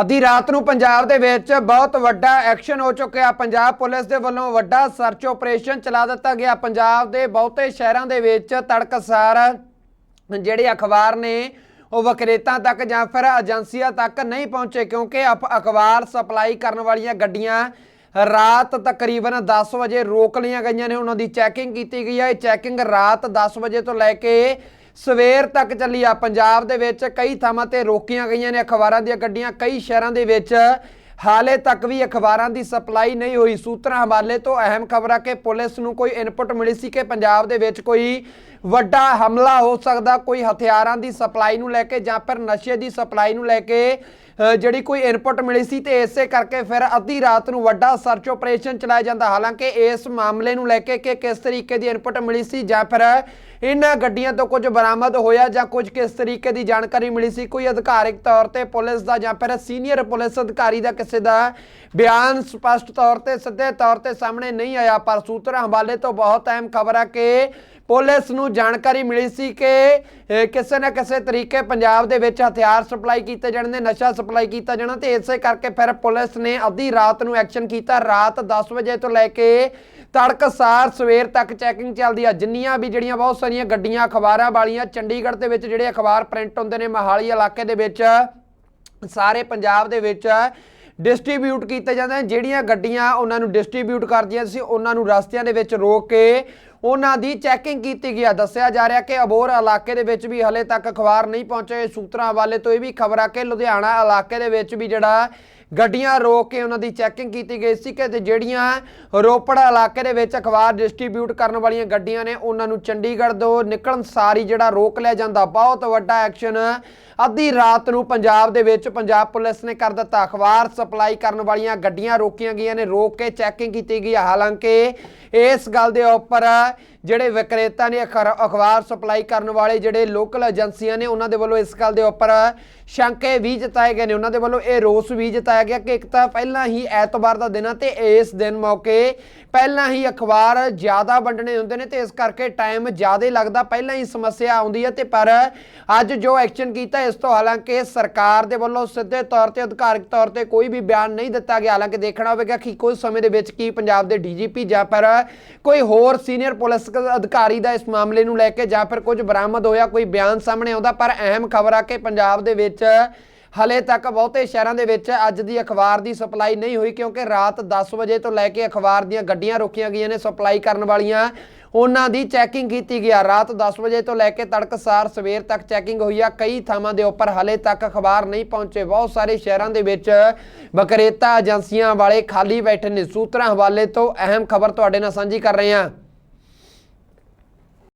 ਅੱਧੀ ਰਾਤ ਨੂੰ ਪੰਜਾਬ ਦੇ ਵਿੱਚ ਬਹੁਤ ਵੱਡਾ ਐਕਸ਼ਨ ਹੋ ਚੁੱਕਿਆ। ਪੰਜਾਬ ਪੁਲਿਸ ਦੇ ਵੱਲੋਂ ਵੱਡਾ ਸਰਚ ਆਪਰੇਸ਼ਨ ਚਲਾ ਦਿੱਤਾ ਗਿਆ। ਪੰਜਾਬ ਦੇ ਬਹੁਤੇ ਸ਼ਹਿਰਾਂ ਦੇ ਵਿੱਚ ਤੜਕਸਾਰ ਜਿਹੜੇ ਅਖਬਾਰ ਨੇ, ਉਹ ਵਕਰੇਤਾਂ ਤੱਕ ਜਾਂ ਫਿਰ ਏਜੰਸੀਆਂ ਤੱਕ ਨਹੀਂ ਪਹੁੰਚੇ ਕਿਉਂਕਿ ਅਪ- ਅਖਬਾਰ ਸਪਲਾਈ ਕਰਨ ਵਾਲੀਆਂ ਗੱਡੀਆਂ ਰਾਤ ਤਕਰੀਬਨ 10 ਵਜੇ ਰੋਕ ਲਈਆਂ ਗਈਆਂ ਨੇ। ਉਹਨਾਂ ਦੀ ਚੈਕਿੰਗ ਕੀਤੀ ਗਈ ਹੈ। ਇਹ ਚੈਕਿੰਗ ਰਾਤ 10 ਵਜੇ ਤੋਂ ਲੈ ਕੇ ਸਵੇਰ ਤੱਕ ਚੱਲੀ ਆ। ਪੰਜਾਬ ਦੇ ਵਿੱਚ ਕਈ ਥਾਵਾਂ ਤੇ ਰੋਕੀਆਂ ਗਈਆਂ ਨੇ ਅਖਬਾਰਾਂ ਦੀਆਂ ਗੱਡੀਆਂ। ਕਈ ਸ਼ਹਿਰਾਂ ਦੇ ਵਿੱਚ ਹਾਲੇ ਤੱਕ ਵੀ ਅਖਬਾਰਾਂ ਦੀ ਸਪਲਾਈ ਨਹੀਂ ਹੋਈ। ਸੂਤਰਾਂ ਹਵਾਲੇ ਤੋਂ ਅਹਿਮ ਖਬਰ ਆ ਕਿ ਪੁਲਿਸ ਨੂੰ ਕੋਈ ਇਨਪੁਟ ਮਿਲੀ ਸੀ ਕਿ ਪੰਜਾਬ ਦੇ ਵਿੱਚ ਕੋਈ ਵੱਡਾ ਹਮਲਾ ਹੋ ਸਕਦਾ। ਕੋਈ ਹਥਿਆਰਾਂ ਦੀ ਸਪਲਾਈ ਨੂੰ ਲੈ ਕੇ ਜਾਂ ਫਿਰ ਨਸ਼ੇ ਦੀ ਸਪਲਾਈ ਨੂੰ ਲੈ ਕੇ ਜਿਹੜੀ ਕੋਈ ਇਨਪੁਟ ਮਿਲੀ ਸੀ ਤੇ ਇਸੇ ਕਰਕੇ ਫਿਰ ਅੱਧੀ ਰਾਤ ਨੂੰ ਵੱਡਾ ਸਰਚ ਆਪਰੇਸ਼ਨ ਚਲਾਇਆ ਜਾਂਦਾ। ਹਾਲਾਂਕਿ ਇਸ ਮਾਮਲੇ ਨੂੰ ਲੈ ਕੇ ਕਿ ਕਿਸ ਤਰੀਕੇ ਦੀ ਇਨਪੁਟ ਮਿਲੀ ਸੀ ਜਾਂ ਫਿਰ ਇਹਨਾਂ ਗੱਡੀਆਂ ਤੋਂ ਕੁਝ ਬਰਾਮਦ ਹੋਇਆ ਜਾਂ ਕੁਝ ਕਿਸ ਤਰੀਕੇ ਦੀ ਜਾਣਕਾਰੀ ਮਿਲੀ ਸੀ, ਕੋਈ ਅਧਿਕਾਰਿਕ ਤੌਰ ਤੇ ਪੁਲਿਸ ਦਾ ਜਾਂ ਫਿਰ ਸੀਨੀਅਰ ਪੁਲਿਸ ਅਧਿਕਾਰੀ ਦਾ ਕਿਸੇ ਦਾ ਬਿਆਨ ਸਪਸ਼ਟ ਤੌਰ ਤੇ ਸਿੱਧੇ ਤੌਰ ਤੇ ਸਾਹਮਣੇ ਨਹੀਂ ਆਇਆ। ਪਰ ਸੂਤਰਾਂ ਹਵਾਲੇ ਤੋਂ ਬਹੁਤ ਅਹਿਮ ਖਬਰ ਹੈ ਕਿ ਪੁਲਿਸ ਨੂੰ ਜਾਣਕਾਰੀ ਮਿਲੀ ਸੀ ਕਿ ਕਿਸੇ ਨਾ ਕਿਸੇ ਤਰੀਕੇ ਪੰਜਾਬ ਦੇ ਵਿੱਚ ਹਥਿਆਰ ਸਪਲਾਈ ਕੀਤੇ ਜਾਣ ਦੇ, ਨਸ਼ਾ ਸਪਲਾਈ ਕੀਤਾ ਜਾਣਾ ਤੇ ਇਸੇ ਕਰਕੇ ਫਿਰ ਪੁਲਿਸ ਨੇ ਅੱਧੀ ਰਾਤ ਨੂੰ ਐਕਸ਼ਨ ਕੀਤਾ। ਰਾਤ 10 ਵਜੇ ਤੋਂ ਲੈ ਕੇ ਤੜਕਸਾਰ ਸਵੇਰ ਤੱਕ ਚੈਕਿੰਗ ਚੱਲਦੀ ਆ। ਜਿੰਨੀਆਂ ਵੀ ਜਿਹੜੀਆਂ ਬਹੁਤ ਸਾਰੀਆਂ ਗੱਡੀਆਂ, ਅਖਬਾਰਾਂ ਵਾਲੀਆਂ, ਚੰਡੀਗੜ੍ਹ ਦੇ ਵਿੱਚ ਜਿਹੜੇ ਅਖਬਾਰ ਪ੍ਰਿੰਟ ਹੁੰਦੇ ਨੇ, ਮਹਾਲੀ ਇਲਾਕੇ ਦੇ ਵਿੱਚ, ਸਾਰੇ ਪੰਜਾਬ ਦੇ ਵਿੱਚ ਡਿਸਟ੍ਰੀਬਿਊਟ ਕੀਤੇ ਜਾਂਦੇ ਜਿਹੜੀਆਂ ਗੱਡੀਆਂ ਉਹਨਾਂ ਨੂੰ ਡਿਸਟ੍ਰੀਬਿਊਟ ਕਰਦੀਆਂ ਸੀ, ਉਹਨਾਂ ਨੂੰ ਰਸਤਿਆਂ ਦੇ ਵਿੱਚ ਰੋਕ ਕੇ ਉਹਨਾਂ ਦੀ ਚੈਕਿੰਗ ਕੀਤੀ ਗਈ ਗਿਆ। ਦੱਸਿਆ ਜਾ ਰਿਹਾ ਕਿ ਅਬੋਰ ਇਲਾਕੇ ਦੇ ਵਿੱਚ ਵੀ ਹਲੇ ਤੱਕ ਅਖਬਾਰ ਨਹੀਂ ਪਹੁੰਚੇ। ਸੂਤਰਾਂ ਹਵਾਲੇ ਤੋਂ ਇਹ ਵੀ ਖਬਰ ਆ ਕਿ ਲੁਧਿਆਣਾ ਇਲਾਕੇ ਦੇ ਵਿੱਚ ਵੀ ਜਿਹੜਾ ਗੱਡੀਆਂ ਰੋਕ ਕੇ ਉਹਨਾਂ ਦੀ ਚੈਕਿੰਗ ਕੀਤੀ ਗਈ ਸੀ ਕਿ ਤੇ ਜਿਹੜੀਆਂ ਰੋਪੜ ਇਲਾਕੇ ਦੇ ਵਿੱਚ ਅਖਬਾਰ ਡਿਸਟ੍ਰੀਬਿਊਟ ਕਰਨ ਵਾਲੀਆਂ ਗੱਡੀਆਂ ਨੇ, ਉਹਨਾਂ ਨੂੰ ਚੰਡੀਗੜ੍ਹ ਤੋਂ ਨਿਕਲਣ ਸਾਰੀ ਜਿਹੜਾ ਰੋਕ ਲਿਆ ਜਾਂਦਾ ਬਹੁਤ ਵੱਡਾ ਐਕਸ਼ਨ ਅੱਧੀ ਰਾਤ ਨੂੰ ਪੰਜਾਬ ਦੇ ਵਿੱਚ ਪੰਜਾਬ ਪੁਲਿਸ ਨੇ ਕਰ ਦਿੱਤਾ ਅਖਬਾਰ ਸਪਲਾਈ ਕਰਨ ਵਾਲੀਆਂ ਗੱਡੀਆਂ ਰੋਕੀਆਂ ਗਈਆਂ ਨੇ, ਰੋਕ ਕੇ ਚੈਕਿੰਗ ਕੀਤੀ ਗਈ ਹੈ। ਹਾਲਾਂਕਿ ਇਸ ਗੱਲ ਦੇ ਉੱਪਰ ਜਿਹੜੇ ਵਿਕਰੇਤਾ ਨੇ ਅਖਰ- ਅਖਬਾਰ ਸਪਲਾਈ ਕਰਨ ਵਾਲੇ ਜਿਹੜੇ ਲੋਕਲ ਏਜੰਸੀਆਂ ਨੇ, ਉਹਨਾਂ ਦੇ ਵੱਲੋਂ ਇਸ ਗੱਲ ਦੇ ਉੱਪਰ ਸ਼ੰਕੇ ਵੀ ਜਤਾਏ ਗਏ ਨੇ। ਉਹਨਾਂ ਦੇ ਵੱਲੋਂ ਇਹ ਰੋਸ ਵੀ ਜਤਾਇਆ ਗਿਆ ਕਿ ਇੱਕ ਤਾਂ ਪਹਿਲਾਂ ਹੀ ਐਤਵਾਰ ਦਾ ਦਿਨ ਆ ਤੇ ਇਸ ਦਿਨ ਮੌਕੇ ਪਹਿਲਾਂ ਹੀ ਅਖਬਾਰ ਜ਼ਿਆਦਾ ਵੰਡਣੇ ਹੁੰਦੇ ਨੇ ਤੇ ਇਸ ਕਰਕੇ ਟਾਈਮ ਜ਼ਿਆਦਾ ਲੱਗਦਾ। ਪਹਿਲਾਂ ਹੀ ਸਮੱਸਿਆ ਆਉਂਦੀ ਹੈ ਤੇ ਪਰ ਅੱਜ ਜੋ ਐਕਸ਼ਨ ਕੀਤਾ, ਇਸ ਤੋਂ ਹਾਲਾਂਕਿ ਸਰਕਾਰ ਦੇ ਵੱਲੋਂ ਸਿੱਧੇ ਤੌਰ ਤੇ, ਅਧਿਕਾਰਿਕ ਤੌਰ ਤੇ ਕੋਈ ਵੀ ਬਿਆਨ ਨਹੀਂ ਦਿੱਤਾ ਗਿਆ। ਹਾਲਾਂਕਿ ਦੇਖਣਾ ਹੋਵੇਗਾ ਕਿ ਕੁਝ ਸਮੇਂ ਦੇ ਵਿੱਚ ਕੀ ਪੰਜਾਬ ਦੇ ਡੀਜੀਪੀ ਜਾਂ ਪਰ ਕੋਈ ਹੋਰ ਸੀਨੀਅਰ ਪੁਲਿਸ ਅਧਿਕਾਰੀ ਦਾ ਇਸ ਮਾਮਲੇ ਨੂੰ ਲੈ ਕੇ ਜਾਂ ਫਿਰ ਕੁਝ ਬਰਾਮਦ ਹੋਇਆ, ਕੋਈ ਬਿਆਨ ਸਾਹਮਣੇ ਆਉਂਦਾ, ਪਰ ਅਹਿਮ ਖਬਰ ਆ ਕਿ ਪੰਜਾਬ ਦੇ ਵਿੱਚ ਹਲੇ ਤੱਕ ਬਹੁਤੇ ਸ਼ਹਿਰਾਂ ਦੇ ਵਿੱਚ ਅੱਜ ਦੀ ਅਖਬਾਰ ਦੀ ਸਪਲਾਈ ਨਹੀਂ ਹੋਈ, ਕਿਉਂਕਿ ਰਾਤ 10 ਵਜੇ ਤੋਂ ਲੈ ਕੇ ਅਖਬਾਰ ਦੀਆਂ ਗੱਡੀਆਂ ਰੋਕੀਆਂ ਗਈਆਂ ਨੇ, ਸਪਲਾਈ ਕਰਨ ਵਾਲੀਆਂ। ਉਹਨਾਂ ਦੀ ਚੈਕਿੰਗ ਕੀਤੀ ਗਿਆ। ਰਾਤ 10 ਵਜੇ ਤੋਂ ਲੈ ਕੇ ਤੜਕਸਾਰ ਸਵੇਰ ਤੱਕ ਚੈਕਿੰਗ ਹੋਈ ਆ। ਕਈ ਥਾਵਾਂ ਦੇ ਉੱਪਰ ਹਲੇ ਤੱਕ ਅਖਬਾਰ ਨਹੀਂ ਪਹੁੰਚੇ। ਬਹੁਤ ਸਾਰੇ ਸ਼ਹਿਰਾਂ ਦੇ ਵਿੱਚ ਬਕਰੇਤਾ ਏਜੰਸੀਆਂ ਵਾਲੇ ਖਾਲੀ ਬੈਠੇ ਨੇ। ਸੂਤਰਾਂ ਹਵਾਲੇ ਤੋਂ ਅਹਿਮ ਖਬਰ ਤੁਹਾਡੇ ਨਾਲ ਸਾਂਝੀ ਕਰ ਰਹੇ ਹਾਂ।